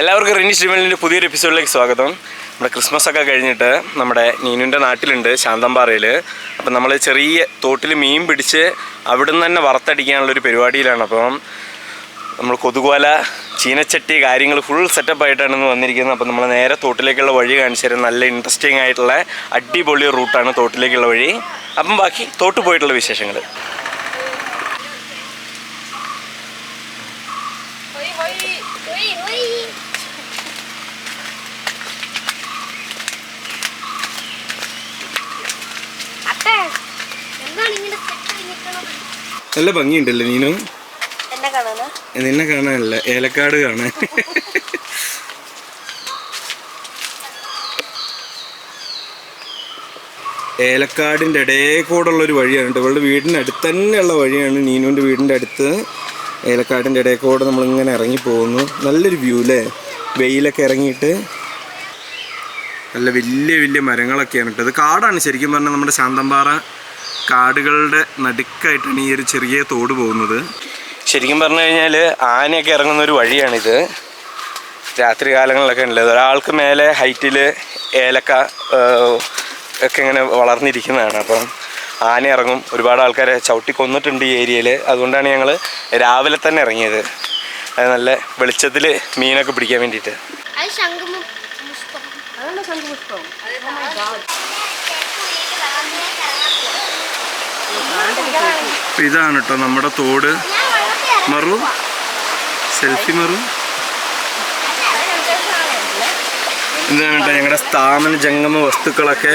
എല്ലാവർക്കും റിനി ശ്രീമലിന്റെ പുതിയൊരു എപ്പിസോഡിലേക്ക് സ്വാഗതം. നമ്മുടെ ക്രിസ്മസ് ഒക്കെ കഴിഞ്ഞിട്ട് നമ്മുടെ നീനുവിന്റെ നാട്ടിലുണ്ട് ശാന്തമ്പാറയിൽ അപ്പം നമ്മൾ ചെറിയ തോട്ടിൽ മീൻ പിടിച്ച് അവിടുന്ന് തന്നെ വറുത്തടിക്കാനുള്ളൊരു പരിപാടിയിലാണ്. അപ്പം നമ്മൾ കൊതുകോല ചീനച്ചട്ടി കാര്യങ്ങൾ ഫുൾ സെറ്റപ്പ് ആയിട്ടാണ് ഇന്ന് വന്നിരിക്കുന്നത്. അപ്പം നമ്മൾ നേരെ തോട്ടിലേക്കുള്ള വഴി കാണിച്ചു തരും. നല്ല ഇൻട്രസ്റ്റിംഗ് ആയിട്ടുള്ള അടിപൊളി റൂട്ടാണ് തോട്ടിലേക്കുള്ള വഴി. അപ്പം ബാക്കി തോട്ട് പോയിട്ടുള്ള വിശേഷങ്ങൾ ഹൊയ് ഹൊയ് ഹൊയ് ഹൊയ് അത്തേ എന്താണ് ഇങ്ങനെ സെറ്റ് നിൽക്കണത് നല്ല ഭംഗിയുണ്ടല്ലേ നീനു? നിന്നെ കാണാനല്ല ഏലക്കാട് കാണാൻ. ഏലക്കാടിന്റെ ഇടയിൽ കൂടെയുള്ള ഒരു വഴിയാണ് കേട്ടോ. ഇവളുടെ വീടിന്റെ അടുത്ത് തന്നെയുള്ള വഴിയാണ് നീനുവിന്റെ വീടിന്റെ അടുത്ത്. ഏലക്കാടിന്റെ ഇടയിൽ കൂടെ നമ്മളിങ്ങനെ ഇറങ്ങി പോകുന്നു. നല്ലൊരു വ്യൂ അല്ലേ വെയിലൊക്കെ ഇറങ്ങിയിട്ട്. നല്ല വലിയ വലിയ മരങ്ങളൊക്കെയാണ് കേട്ടോ. ഇത് കാടാണ് ശരിക്കും പറഞ്ഞാൽ നമ്മുടെ ശാന്തമ്പാറ കാടുകളുടെ നടുക്കായിട്ടാണ് ഈ ഒരു ചെറിയ തോട് പോകുന്നത്. ശരിക്കും പറഞ്ഞു കഴിഞ്ഞാൽ ആനയൊക്കെ ഇറങ്ങുന്ന ഒരു വഴിയാണിത്. രാത്രി കാലങ്ങളിലൊക്കെ ഉള്ളത് ഒരാൾക്ക് മേലെ ഹൈറ്റിൽ ഏലക്ക ഒക്കെ ഇങ്ങനെ വളർന്നിരിക്കുന്നതാണ്. അപ്പം ആന ഇറങ്ങും. ഒരുപാട് ആൾക്കാരെ ചവിട്ടി കൊന്നിട്ടുണ്ട് ഈ ഏരിയയിൽ അതുകൊണ്ടാണ് ഞങ്ങൾ രാവിലെ തന്നെ ഇറങ്ങിയത്. അത് നല്ല വെളിച്ചത്തിൽ മീനൊക്കെ പിടിക്കാൻ വേണ്ടിയിട്ട്. ശംഖുപുഷ്പം? അപ്പം ഇതാണ് കേട്ടോ നമ്മുടെ തോട്. മറു. സെൽഫി മറു. എന്താണ് കേട്ടോ ഞങ്ങളുടെ സ്ഥാപന ജംഗമ വസ്തുക്കളൊക്കെ.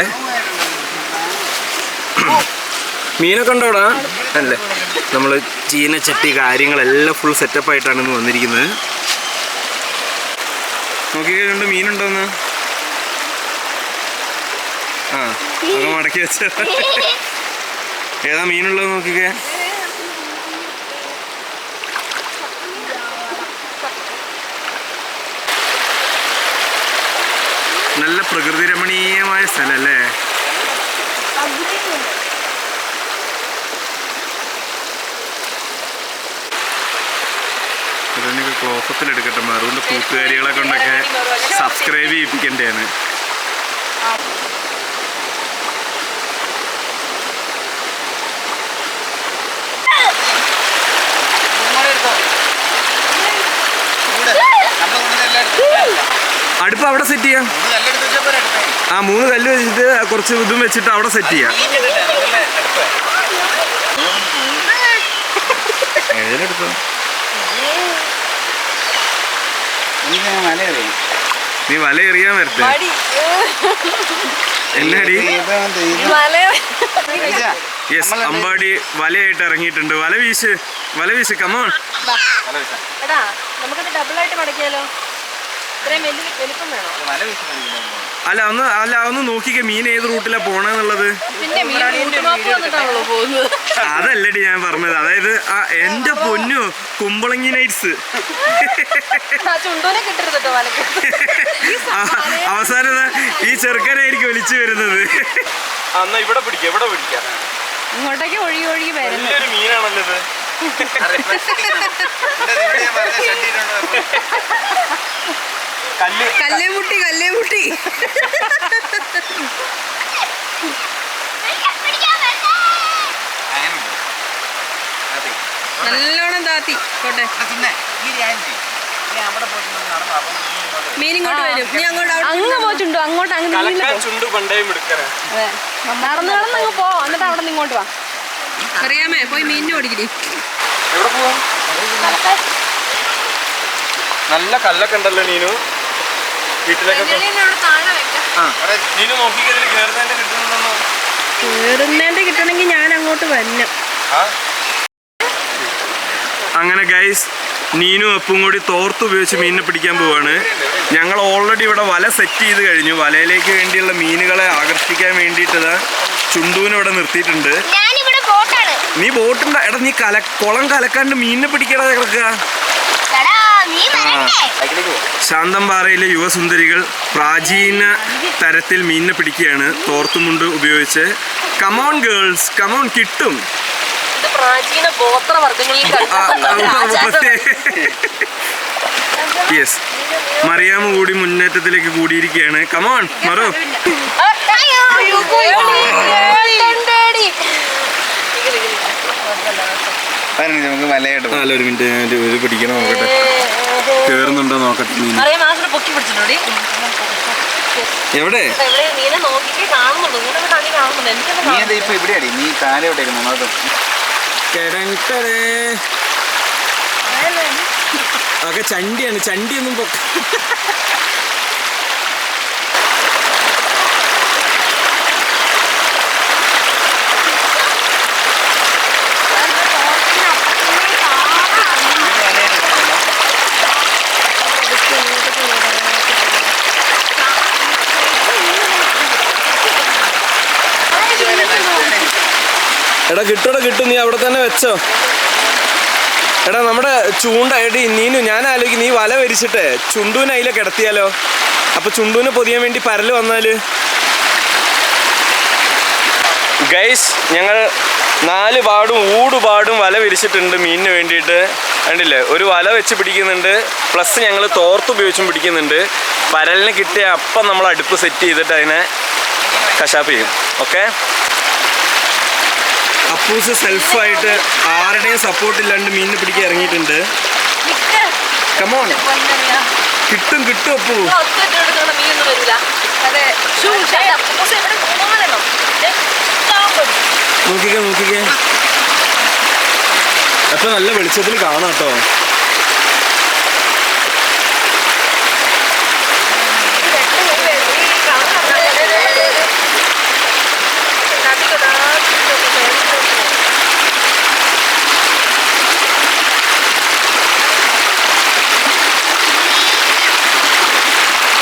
മീനൊക്കെ ഉണ്ടോടാ അല്ലേ. നമ്മൾ ചീനച്ചട്ടി കാര്യങ്ങളെല്ലാം ഫുൾ സെറ്റപ്പ് ആയിട്ടാണ് ഇന്ന് വന്നിരിക്കുന്നത്. നോക്കി നോക്കിക്കണ്ട് മീനുണ്ടോന്ന് ആ അത് മടക്കി വെച്ച ഏതാ മീനുള്ളത് നോക്കിക്കേ? നല്ല പ്രകൃതി രമണീയമായ സ്ഥലല്ലേ? ഇതിനൊക്കെ ക്ലോസപ്പിൽ എടുക്കട്ടെ മറുവിന്റെ കൂട്ടുകാരികളെ കൊണ്ടൊക്കെ സബ്സ്ക്രൈബ് ചെയ്യിപ്പിക്കേണ്ടതാണ്. അടുപ്പ് അവിടെ സെറ്റ് ചെയ്യാം. ആ മൂന്ന് കല്ല് വെച്ചിട്ട് കുറച്ച് ഇതും വെച്ചിട്ട് അവിടെ സെറ്റ് ചെയ്യാം. നീ വല എറിയാൻ വരട്ടെ. എല്ലാടി യെസ് അമ്പാടി വലയായിട്ട് ഇറങ്ങിയിട്ടുണ്ട്. വല വീശ് വല വീശ് കമോൺ നമുക്ക് നമുക്കത് ഡബിൾ ആയിട്ട് മടക്കിയാലോ? ഇത്രയും വലിയ വലിപ്പം വേണോ? അല്ല ഒന്ന് അല്ല ഒന്ന് നോക്കിക്കേ മീൻ ഏത് റൂട്ടിലാ പോണെന്നുള്ളത്. പിന്നെ മീൻ കൂട്ടുമാപ്പ് വന്നിട്ടാണല്ലോ പോകുന്നത്. അതല്ലടി ഞാൻ പറഞ്ഞത്. അതായത് ആ എന്റെ പൊന്നു കുമ്പളങ്ങി നൈറ്റ്സ് ആ ചുണ്ടൂനെ കിട്ടരുത് കേട്ടോ വലക്ക്. അവസാനം ദാ ഈ ചെറുക്കനായിരിക്കും ഒലിച്ചു വരുന്നത്. അന്ന് ഇവിടെ പിടിക്കാം ഇവിടെ പിടിക്കാം. ഇങ്ങോട്ടേക്ക് ഒഴുകി ഒഴുകി വരുന്നു വലിയൊരു മീനാണല്ലോ ഇത്. കല്ല്. കല്ലേമുട്ടി കല്ലേമുട്ടി. നല്ലോണം താത്തി. കോട്ടെ മീൻ ഇങ്ങോട്ട് വരും. നീ അങ്ങോട്ട് അങ്ങ് പോയിട്ടുണ്ടോ അങ്ങോട്ട് അങ്ങ് കലക്കാൻ ചുണ്ട് പണ്ടേയും എടുക്കണേ അതെ. നടന്ന് നടന്ന് അങ്ങ് പോ. എന്നിട്ട് അവിടെ നിന്ന് ഇങ്ങോട്ട് വാ. അറിയാമേ പോയി മീനിനെ ഓടിക്കടി. നല്ല കല്ലൊക്കെ ഉണ്ടല്ലോ നീനു. വീട്ടിലേക്കൊക്കെ ആ. നീനു നോക്കിക്കതിൽ കയറുന്നതിന്റെ കിട്ടുന്നുണ്ടെന്നോ കേറുന്നേന്റെ കിട്ടണമെങ്കിൽ ഞാൻ അങ്ങോട്ട് വരണം അങ്ങനെ ഗൈസ് നീനും അപ്പും കൂടി തോർത്ത് ഉപയോഗിച്ച് മീനിനെ പിടിക്കാൻ പോവാണ്. ഞങ്ങൾ ഓൾറെഡി ഇവിടെ വല സെറ്റ് ചെയ്ത് കഴിഞ്ഞു. വലയിലേക്ക് വേണ്ടിയുള്ള മീനുകളെ ആകർഷിക്കാൻ വേണ്ടിയിട്ട് ചുണ്ടുവിനെ ഇവിടെ നിർത്തിയിട്ടുണ്ട്. നീ ബോട്ടുണ്ട് എടാ നീ കല കുളം കലക്കാണ്ട് മീനിനെ പിടിക്കടാ കിടക്കുക എടാ പാറയിലെ യുവസുന്ദരികൾ പ്രാചീന തരത്തിൽ മീനിനെ പിടിക്കുകയാണ്. തോർത്തുമുണ്ട് ഉപയോഗിച്ച്. കമോൺ ഗേൾസ് കമോൺ കിട്ടും. ഇത് പ്രാചീന യെസ് മറിയാമ കൂടി മുന്നേറ്റത്തിലേക്ക് കൂടിയിരിക്കുകയാണ്. കമോൺ മറു. പതിനഞ്ച് നമുക്ക് മലയായിട്ട് പോകാം. അല്ല ഒരു മിനിറ്റ് ഞാൻ ഒരു- ഒരു പിടിക്കണം നോക്കട്ടെ. കേറുന്നുണ്ടോ നോക്കട്ടെ മീൻ എവിടെ? നീ എന്താ ഇപ്പൊ ഇവിടെ അടി നീ കാല എവിടെ. ഒക്കെ ചണ്ടിയാണ് ചണ്ടിയൊന്നും പൊക്ക എടാ കിട്ടുടാ കിട്ടും. നീ അവിടെ തന്നെ വെച്ചോ. എടാ നമ്മുടെ ചൂണ്ട എടി നീനു ഞാൻ ആലോചിക്കും നീ വല വരിച്ചിട്ട്. ചുണ്ടുവിനെ അതിലെ കിടത്തിയാലോ? അപ്പൊ ചുണ്ടുവിനെ പൊതിയാൻ വേണ്ടി പരൽ വന്നാൽ? ഗൈസ് ഞങ്ങൾ നാല് പാടും ഊടുപാടും വല വിരിച്ചിട്ടുണ്ട് മീനിന് വേണ്ടിയിട്ട്. കണ്ടില്ലേ? ഒരു വല വെച്ച് പിടിക്കുന്നുണ്ട്. പ്ലസ് ഞങ്ങൾ തോർത്ത് ഉപയോഗിച്ചും പിടിക്കുന്നുണ്ട്. പരലിന് കിട്ടിയ അപ്പം നമ്മൾ അടുപ്പ് സെറ്റ് ചെയ്തിട്ട് അതിനെ കശാപ്പ് ചെയ്യും. ഓക്കെ അപ്പൂസ് സെൽഫായിട്ട് ആരുടെയും സപ്പോർട്ട് ഇല്ലാണ്ട് മീനിനെ പിടിക്കാൻ ഇറങ്ങിയിട്ടുണ്ട്. കമോൺ കിട്ടും കിട്ടും അപ്പു. നോക്കിക്കേ നോക്കിക്കേ. അപ്പൊ നല്ല വെളിച്ചത്തിൽ കാണാം കേട്ടോ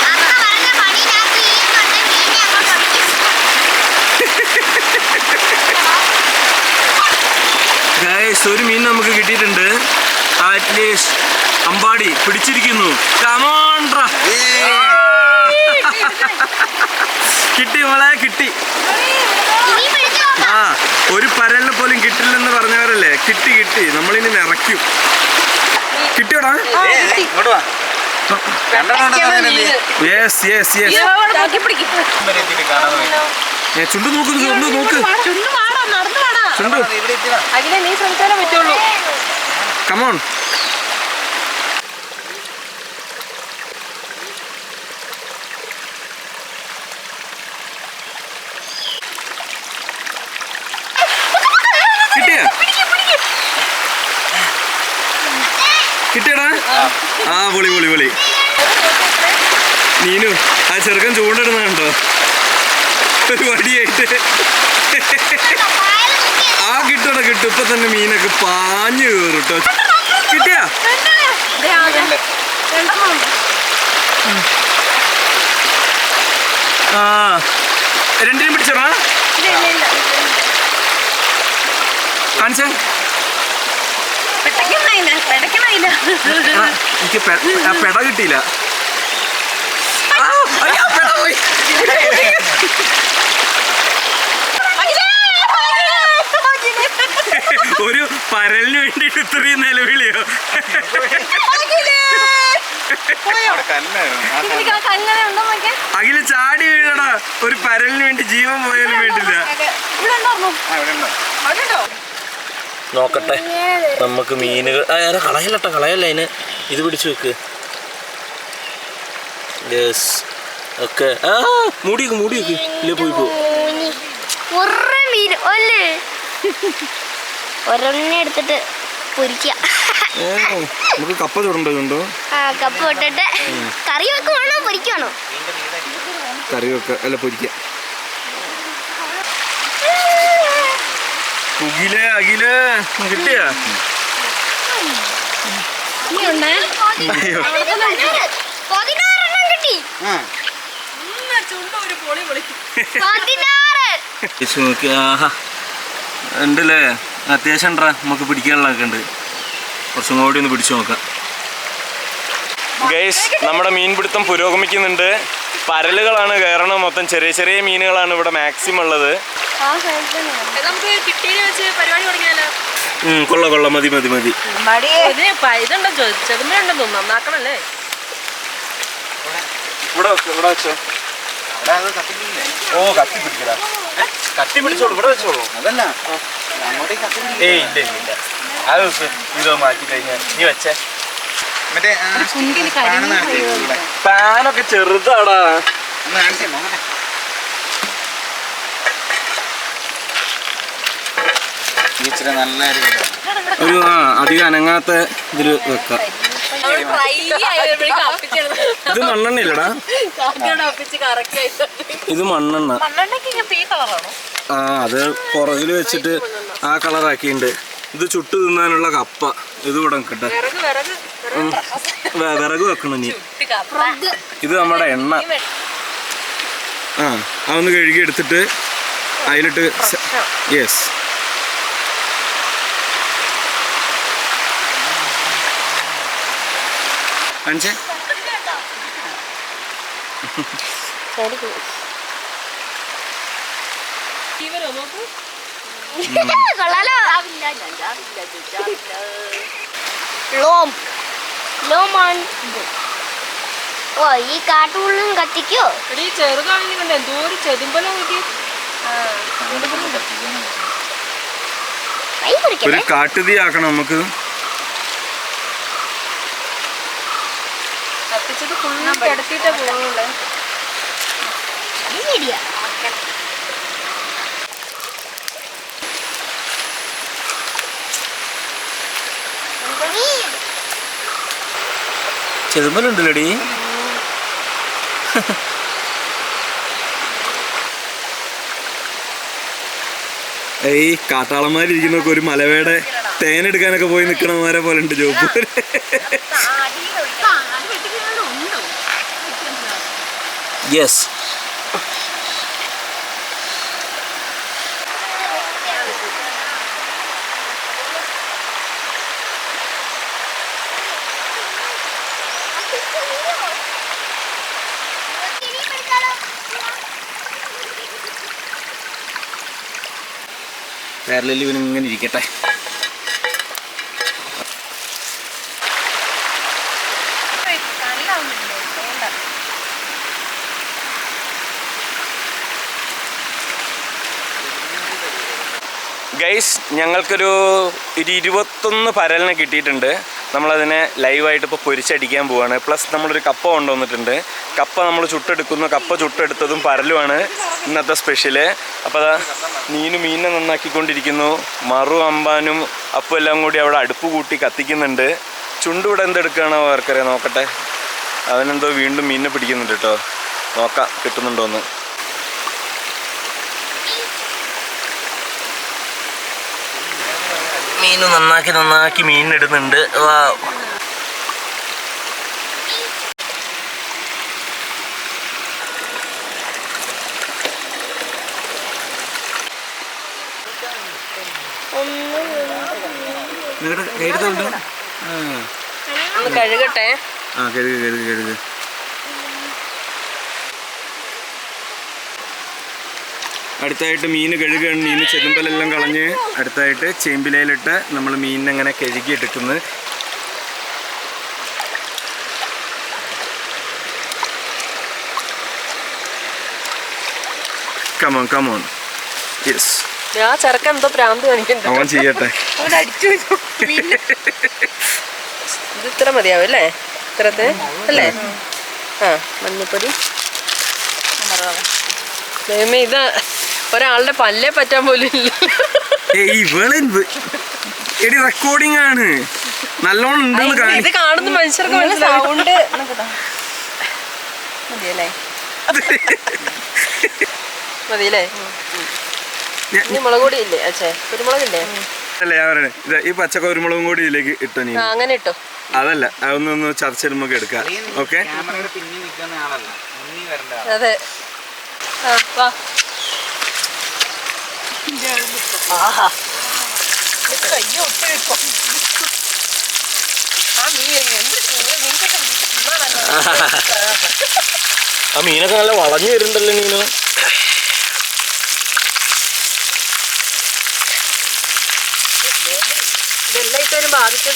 അമ്മ പറഞ്ഞ പണി ഞാൻ ചെയ്യുന്നുണ്ട് മീനെ അങ്ങ് പൊരിക്കും ഗൈസ് ഒരു മീൻ നമുക്ക് കിട്ടിയിട്ടുണ്ട് അറ്റ്ലീസ്റ്റ് അമ്പാടി പിടിച്ചിരിക്കുന്നു. കിട്ടി മോളെ കിട്ടി. ആ ഒരു പരലിനെ പോലും കിട്ടില്ലെന്ന് പറഞ്ഞവരല്ലേ? കിട്ടി കിട്ടി. നമ്മളിനി നിറയ്ക്കും. കിട്ടിയോടാ? Yes yes yes. ചുണ്ടു നോക്ക് ചുണ്ടു നോക്ക്. ചുണ്ടു വാടാ നടന്നു വാടാ ചുണ്ടു അത് ഇവിടെ എത്തി വാ. അതിനെ നീ ശ്രമിച്ചാലേ പറ്റുള്ളൂ കമോൺ കിട്ടിയ കിട്ടിയടാ ആ പൊളി പൊളി പൊളി നീനു ആ ചെറുക്കൻ ചൂണ്ടിടുന്നുണ്ടോ ഒരു വടിയായിട്ട് ആ കിട്ടണ കിട്ടും ഇപ്പൊ തന്നെ മീനൊക്കെ പാഞ്ഞു കയറും കേട്ടോ കിട്ടിയാ? ആ, രണ്ടിനും പിടിച്ചോടാ. കാണിച്ചേ? എനിക്ക് പെട കിട്ടിയില്ല ആ, അയ്യോ, പെട പോയി. അഖിലേ, അഖിലേ, ഒരു പരലിന് വേണ്ടി ഇത്രയും നിലവിളിയോ? അഖില. ചാടി വീഴടാ. ഒരു പരലിന് വേണ്ടി ജീവൻ പോയാലും വേണ്ടില്ല? നോക്കട്ടെ. നമുക്ക് മീനുകൾ കളയല്ലട്ടോ കളയല്ല അതിന്? ഇത് പിടിച്ചു വെക്ക്. യെസ് ഓക്കെ ആ മൂടി വെക്ക് മൂടി വെക്ക്. ഇല്ലേ പോയി പോ. ഒരെണ്ണ എടുത്തിട്ട് പൊരിക്കുക നമുക്ക് കപ്പ ചുടണ്ടോ ചുണ്ടോ ആ കപ്പ ഇട്ടിട്ട് കറി വെക്കുവാണോ പൊരിക്കുവാണോ കറി വെക്ക അല്ല പൊരിക്ക. അഖിലേ അഖിലേ കിട്ടിയാ. പതിനാറ് ആഹാ. ഉണ്ടല്ലേ? അത്യാവശ്യം ഉണ്ടാ നമുക്ക് പിടിക്കാനുള്ളതൊക്കെ ഉണ്ട്. കുറച്ചും കൂടി ഒന്ന് പിടിച്ചു നോക്കാം. ഗൈസ് നമ്മുടെ മീൻപിടുത്തം പുരോഗമിക്കുന്നുണ്ട്. പരലുകളാണ് കയറണം. മൊത്തം ചെറിയ ചെറിയ മീനുകളാണ് ഇവിടെ മാക്സിമം ഉള്ളത്. കൊള്ള കൊള്ള കിട്ടിയതിനെ വെച്ച് പരിപാടി തുടങ്ങിയാലോ? ഉം, കൊള്ളാം കൊള്ളാം. മതി മതി മതി. ഇവിടെ ഇവിടെ വെച്ചോ. ഓ കത്തി പിടിക്കടാ. കത്തി പിടിച്ചോളൂ ഇവിടെ വെച്ചോളൂ. അതല്ല. ഏയ് ഇല്ല ഇല്ല ഇല്ല. അത്. ഇത് മാറ്റി കഴിഞ്ഞാൽ നീ വെച്ചേ. മറ്റേ. പാനൊക്കെ ചെറുതാടാ. ഇച്ചിരി നല്ല ഒരു അധികം അനങ്ങാത്ത ഇതിൽ വെക്കാം. ഇത് മണ്ണെണ്ണയില്ലടാ ഇത് മണ്ണെണ്ണ. ആ അത് പുറകിൽ വെച്ചിട്ട് ആ കളറാക്കിയിട്ടുണ്ട് ഇത് ചുട്ടു തിന്നാനുള്ള കപ്പ. ഇത് ഇവിടെ നിൽക്കട്ടെ വിറക് വെക്കണം നീ ഇത് നമ്മുടെ എണ്ണ. ആ അതൊന്ന് കഴുകി എടുത്തിട്ട് അതിലിട്ട് യെസ് കാണിച്ചേ? കൊള്ളാലോ. ലോം. ലോമാൻ. ഓ ഈ കാട്ടുള്ളും കത്തിക്കോ? എടി ചെറുതാണെങ്കിൽ എന്തോ ഒരു ചെതുമ്പലം കിട്ടി. കൈ പിടിക്കട്ടെ ഒരു കാട്ടുതീ ആക്കണം നമുക്ക്. ഫുള്ളും കിടത്തിയിട്ടേ പോകുന്നുള്ളേ ഈ കാട്ടാളന്മാരിരിക്കുന്നൊക്കെ ഒരു മലവേടെ തേനെടുക്കാനൊക്കെ പോയി നിൽക്കണമാരെ പോലെ ഉണ്ട് job. യെസ് കേരളയിൽ ഇവനിങ്ങനെ ഇരിക്കട്ടെ Guys ഞങ്ങൾക്കൊരു ഒരു ഇരുപത്തൊന്ന് പരലിനെ കിട്ടിയിട്ടുണ്ട്. നമ്മളതിനെ ലൈവായിട്ട് ഇപ്പോൾ പൊരിച്ചടിക്കാൻ പോവാണ്. പ്ലസ് നമ്മളൊരു കപ്പ കൊണ്ടുവന്നിട്ടുണ്ട്. കപ്പ നമ്മൾ ചുട്ടെടുക്കുന്നു. കപ്പ ചുട്ടെടുത്തതും പരലുമാണ് ഇന്നത്തെ സ്പെഷ്യൽ അപ്പോൾ അതാ മീനും മീനിനെ നന്നാക്കിക്കൊണ്ടിരിക്കുന്നു. മറു അമ്പാനും അപ്പം എല്ലാം കൂടി അവിടെ അടുപ്പ് കൂട്ടി കത്തിക്കുന്നുണ്ട്. ചുണ്ടിവിടെ എന്തെടുക്കുകയാണോ അവർക്കറിയാം? നോക്കട്ടെ. അവനെന്തോ വീണ്ടും മീനിനെ പിടിക്കുന്നുണ്ട് കേട്ടോ. നോക്കാം കിട്ടുന്നുണ്ടോയെന്ന് മീൻ നന്നാക്കി നന്നാക്കി മീനിടുന്നുണ്ട് വാ. ഒന്ന് കഴുകട്ടെ. ആ കഴുകു കഴുകു കഴുകു. അടുത്തായിട്ട് മീൻ കഴുകുകയാണ് മീൻ ചെതുമ്പലെല്ലാം കളഞ്ഞ് അടുത്തായിട്ട് ചേമ്പിലയിലിട്ട് നമ്മൾ മീനിനെങ്ങനെ കഴുകി എടുക്കുന്നത് കമോൺ കമോൺ യെസ് ആ ചെറുക്കൻ എന്തോ പ്രാന്ത് കാണിക്കണ്ട അവൻ ചെയ്യട്ടെ. ഇത് ഇത്ര മതിയാവും അല്ലേ? ഇത്രത്തെ? അല്ലേ? ആ മഞ്ഞപ്പൊടി. ദൈവമേ ഇത് ഒരാളുടെ പല്ലേ പറ്റാൻ പോലും ഇല്ല. എടി റെക്കോർഡിംഗ് ആണ്. നല്ലോണം ഉണ്ടെന്ന് കാണി ഇത് കാണുന്ന മനുഷ്യർക്ക് സൗണ്ട് മതിയല്ലേ? മതിയല്ലേ? മുളക് പൊടി ഇല്ലേ? അച്ഛേ കുരുമുളകില്ലേ അല്ല ഞാൻ പറയണേ. ഇത് ഈ പച്ചക്കുരുമുളകും കൂടി ഇതിലേക്ക് ഇട്ടോ നീ. അങ്ങനെ ഇട്ടോ. അതല്ല അതൊന്ന് ഒന്ന് ചർച്ച നമുക്ക് എടുക്കാം. ഓക്കെ? ക്യാമറയുടെ പിന്നിൽ നിൽക്കുന്ന ആളല്ല. മുന്നിൽ വരേണ്ട അതെ. ആ ആ മീനൊക്കെ. ആ നല്ല വളഞ്ഞു വരുന്നുണ്ടല്ലോ മീന്.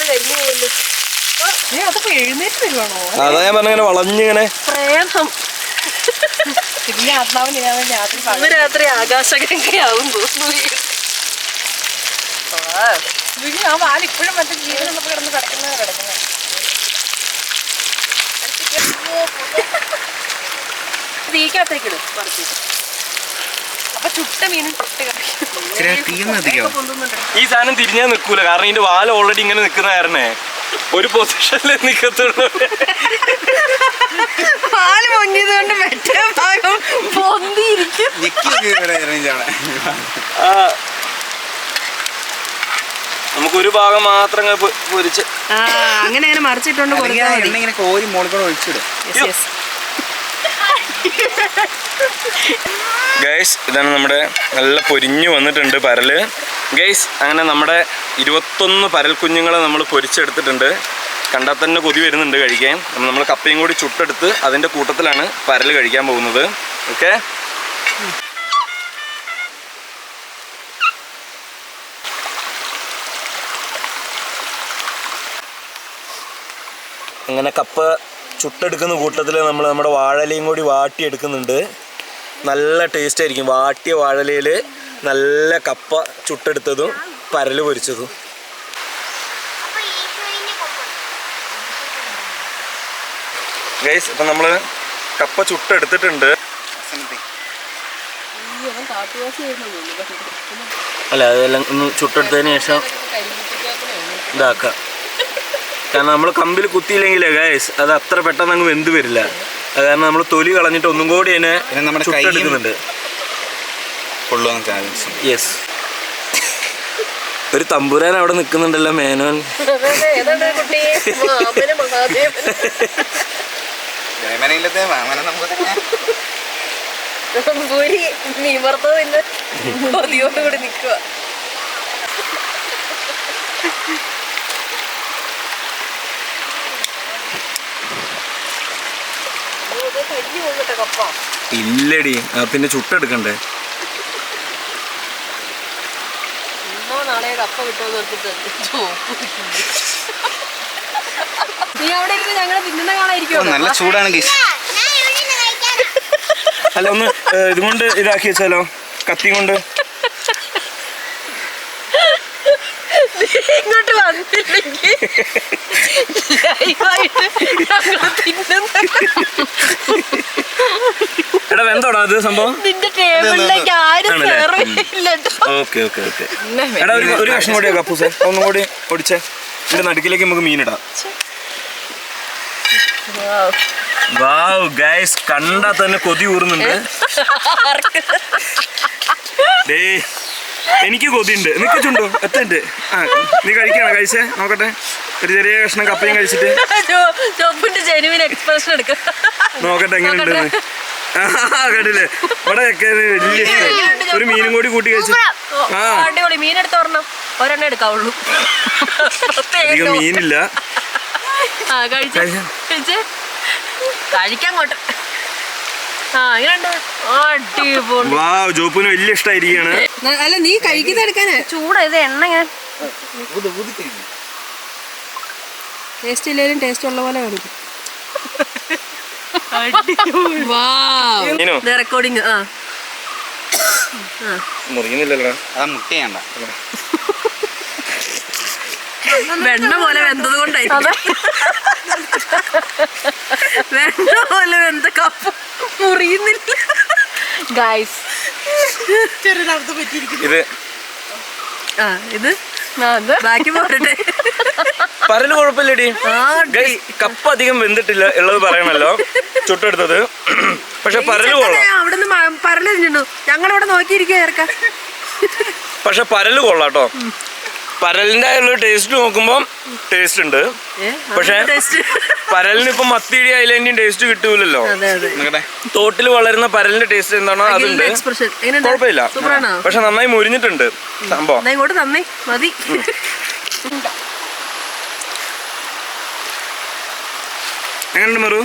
കരിഞ്ഞു അതാ ഞാൻ പറഞ്ഞങ്ങനെ വളഞ്ഞിങ്ങനെ. പ്രേതം. പിന്നെ ആത്മാവിന് ഞാൻ രാത്രി ഇന്ന് രാത്രി ആകാശഗംഗയാവും തോന്നുന്നു ആ വാൽ ഇപ്പോഴും മറ്റേ ജീവൻ നമുക്ക് കിടന്ന് കിടക്കുന്നത് കിടക്കുന്നത് അപ്പൊ ചുട്ട എത്തിക്കോ? ഈ സാധനം തിരിഞ്ഞാൽ നിൽക്കൂല കാരണം ഇതിന്റെ വാൽ ഓൾറെഡി ഇങ്ങനെ നിൽക്കുന്ന കാരണേ. ഒരു പൊസിഷനിലേ നിൽക്കത്തുള്ളൂ പാൽ പൊങ്ങിയത് കൊണ്ട് മറ്റേ ഭാഗം പൊന്തിയിരിക്കും. ആ. നമുക്ക് ഒരു ഭാഗം മാത്രം അങ്ങ് പൊ- പൊരിച്ച്. ആ അങ്ങനെ അങ്ങനെ മറിച്ചിട്ടുണ്ട് കൊടുത്താൽ എണ്ണ ഇങ്ങനെ കോരി മോളിൽ കൂടെ ഒഴിച്ചിടും. മതി ഗൈസ് ഇതാണ് നമ്മുടെ നല്ല പൊരിഞ്ഞു വന്നിട്ടുണ്ട് പരൽ. ഗൈസ് അങ്ങനെ നമ്മുടെ ഇരുപത്തൊന്ന് പരൽ കുഞ്ഞുങ്ങളെ നമ്മൾ പൊരിച്ചെടുത്തിട്ടുണ്ട്. കണ്ടാൽ തന്നെ കൊതി വരുന്നുണ്ട് കഴിക്കാൻ. നമ്മൾ കപ്പയും കൂടി ചുട്ടെടുത്ത് അതിന്റെ കൂട്ടത്തിലാണ് പരൽ കഴിക്കാൻ പോകുന്നത്. ഓക്കെ അങ്ങനെ കപ്പ ചുട്ടെടുക്കുന്ന കൂട്ടത്തിൽ നമ്മൾ നമ്മുടെ വാഴലയും കൂടി വാട്ടിയെടുക്കുന്നുണ്ട്. നല്ല ടേസ്റ്റ് ആയിരിക്കും. വാട്ടിയ വാഴലയിൽ നല്ല കപ്പ ചുട്ടെടുത്തതും പരൽ പൊരിച്ചതും. ഗൈസ് ഇപ്പം നമ്മൾ കപ്പ ചുട്ടെടുത്തിട്ടുണ്ട്. അല്ല അതെല്ലാം ഒന്ന് ചുട്ടെടുത്തതിന് ശേഷം ഇതാക്കാം. കാരണം നമ്മൾ കമ്പിൽ കുത്തിയില്ലെങ്കിലേ ഗൈസ് അത് അത്ര പെട്ടെന്ന് അങ്ങ് വെന്ത് വരില്ല. അത് കാരണം നമ്മൾ തൊലി കളഞ്ഞിട്ട് ഒന്നും കൂടി അതിനെ നമ്മുടെ ചുട്ടെടുക്കുന്നുണ്ട്. കൊള്ളുവാൻ ചാൻസ് യെസ് ഒരു തമ്പുരാൻ അവിടെ നിൽക്കുന്നുണ്ടല്ലോ മേനോൻ. നിൽക്കുക ഇല്ലടി ആ പിന്നെ ചുട്ടെടുക്കണ്ടേ ഇന്നോ നാളെ കപ്പ കിട്ടുമെന്ന് ഓർത്തിട്ട് നീ അവിടെ ഇരുന്ന് ഞങ്ങളെ തിന്നുന്ന കാണായിരിക്കും നല്ല ചൂടാണ് ഗീസ്. അല്ല ഒന്ന് ഇതുകൊണ്ട് ഇതാക്കി വെച്ചാലോ? കത്തി കൊണ്ട്? ഇങ്ങോട്ട് വന്നില്ലെങ്കിൽ ലൈവായിട്ട് ഞങ്ങൾ തിന്നുന്ന എടാ വെന്തോടാ അത് സംഭവം? നിന്റെ ടേബിളിലേക്ക് ആരും ആണല്ലേ? സെർവ് ചെയ്യില്ല ഓക്കെ ഓക്കെ. ഓക്കെ എടാ ഒരു ഒരു കഷ്ണം കൂടി കപ്പൂസേ ഒന്നും കൂടി ഒടിച്ചേ. ഇതിന്റെ നടുക്കിലേക്ക് നമുക്ക് മീനിടാം വാവ് ഗൈസ് കണ്ടാ തന്നെ കൊതി ഊറുന്നുണ്ട്. ഡേ എനിക്ക് കൊതിയുണ്ട്. നിനക്ക് ചുണ്ടോ? എത്തുണ്ട്. ആ നീ കഴിക്കണ? കഴിച്ചേ? നോക്കട്ടെ. ഒരു ചെറിയ കഷ്ണം കപ്പയും കഴിച്ചിട്ട്. ചോപ്പിന്റെ ജെനുവിൻ എക്സ്പ്രഷൻ എടുക്ക. നോക്കട്ടെ എങ്ങനെ ഉണ്ട് കണ്ടില്ലേ? ഇവിടെ ഒക്കെ വലിയ ഒരു മീനും കൂടി കൂട്ടി കഴിച്ചു. ആ. അടിപൊളി. മീൻ എടുത്ത് പറഞ്ഞോ ഒരെണ്ണം എടുക്കാവുള്ളൂ. അധികം മീനില്ല. കഴിച്ച്. കഴിക്കാം. കഴിച്ച്. കഴിക്കാൻ കൊണ്ട് ആ എങ്ങനെയുണ്ട് അടിപൊളി വാ ജോപ്പിന് വലിയ ഇഷ്ടമായിരിക്കാണ് അല്ല നീ കഴിക്കുന്ന എടുക്കാനാ? ചൂടാ ഇത് എണ്ണ ഇങ്ങനെ. ടേസ്റ്റ് ഇല്ലെങ്കിലും ടേസ്റ്റ് ഉള്ള പോലെ കാണിക്കും. റെക്കോർഡിങ് ആ. മുറിയുന്നില്ലല്ലോ. അതാ മുട്ടയണ്ട വെണ്ണ പോലെ വെന്തത് കൊണ്ടായിരുന്നു വെണ്ണ പോലെ വെന്ത കപ്പ് മുറിയുന്നില്ല. ഗായ്സ്. ഇത് ആ ഇത് ബാക്കി പോരട്ടെ. കുഴപ്പമില്ലടി. കപ്പ അധികം വെന്തിട്ടില്ല ഉള്ളത് പറയണല്ലോ ചുട്ടെടുത്തത്. പക്ഷെ പരൽ കൊള്ളാം. അവിടെ നിന്ന് പരൽ ഞങ്ങളിവിടെ നോക്കിയിരിക്കുക പക്ഷെ പരൽ കൊള്ളാട്ടോ കേട്ടോ. പരലിന്റെ ആയുള്ള ടേസ്റ്റ് നോക്കുമ്പോൾ ടേസ്റ്റ് ഉണ്ട്. പക്ഷേ പരലിന് ഇപ്പൊ മത്തിയുടെ അയിലേന്റെയും ടേസ്റ്റ് കിട്ടൂലല്ലോ. തോട്ടിൽ വളരുന്ന പരലിന്റെ ടേസ്റ്റ് എന്താണോ അതുണ്ട്. എക്സ്പ്രഷൻ കുഴപ്പമില്ല. പക്ഷെ നന്നായി മുരിഞ്ഞിട്ടുണ്ട് സംഭവം. ഇങ്ങോട്ട് തന്നേ മതി. എങ്ങനെയുണ്ട് മെറു?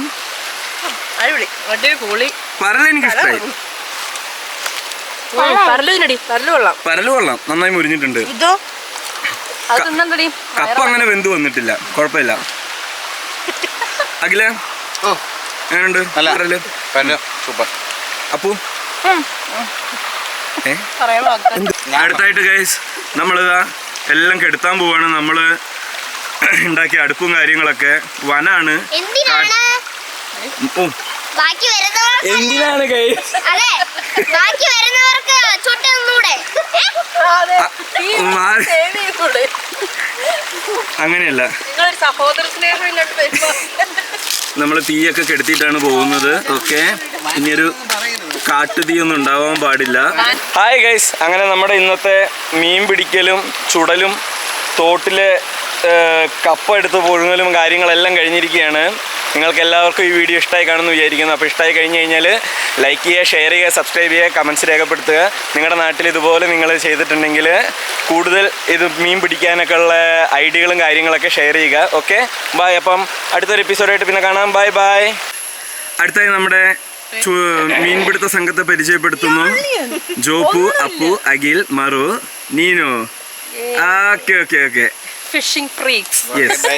പരൽ എനിക്ക് ഇഷ്ടമായി പരൽ കൊള്ളാം. പരൽ കൊള്ളാം. നന്നായി മുരിഞ്ഞിട്ടുണ്ട്. ഇതോ? അത് തിന്നണ്ടടി കപ്പ അങ്ങനെ വെന്ത് വന്നിട്ടില്ല. കുഴപ്പമില്ല. അഖില? ഓ. എങ്ങനെയുണ്ട്. സൂപ്പർ. അപ്പു? അടുത്തായിട്ട് ഗൈസ് നമ്മളിതാ എല്ലാം കെടുത്താൻ പോവാണ്. നമ്മൾ ഉണ്ടാക്കിയ അടുപ്പും കാര്യങ്ങളൊക്കെ. വനാണ്. എന്തിനാണ്? ഓ ബാക്കി വരുന്നവർക്ക് എന്തിനാണ് കൈ? അതെ. ബാക്കി വരുന്നവർക്ക് ചുട്ട് നിന്നൂടെ? അങ്ങനെയല്ല. നമ്മൾ തീയൊക്കെ കെടുത്തിട്ടാണ് പോകുന്നത്. ഓക്കെ. ഇനിയൊരു കാട്ടുതീയൊന്നും ഉണ്ടാവാൻ പാടില്ല. ഹായ് ഗൈസ് അങ്ങനെ നമ്മുടെ ഇന്നത്തെ മീൻ പിടിക്കലും ചുടലും തോട്ടിലെ കപ്പ എടുത്ത് പുഴുങ്ങലും കാര്യങ്ങളെല്ലാം കഴിഞ്ഞിരിക്കുകയാണ്. നിങ്ങൾക്ക് എല്ലാവർക്കും ഈ വീഡിയോ ഇഷ്ടമായി കാണുമെന്ന് വിചാരിക്കുന്നു. അപ്പോൾ ഇഷ്ടമായി കഴിഞ്ഞ് കഴിഞ്ഞാൽ ലൈക്ക് ചെയ്യുക ഷെയർ ചെയ്യുക സബ്സ്ക്രൈബ് ചെയ്യുക കമൻസ് രേഖപ്പെടുത്തുക. നിങ്ങളുടെ നാട്ടിൽ ഇതുപോലെ നിങ്ങൾ ചെയ്തിട്ടുണ്ടെങ്കിൽ കൂടുതൽ ഇത് മീൻ പിടിക്കാനൊക്കെ ഉള്ള ഐഡിയകളും കാര്യങ്ങളൊക്കെ ഷെയർ ചെയ്യുക. ഓക്കെ ബായ് അപ്പം അടുത്തൊരു എപ്പിസോഡായിട്ട് പിന്നെ കാണാം. ബായ് ബായ് അടുത്തായി നമ്മുടെ മീൻപിടുത്ത സംഘത്തെ പരിചയപ്പെടുത്തുന്നു. ജോപ്പു അപ്പു അഖിൽ മറു Neenu. Okay okay okay fishing freaks yes bye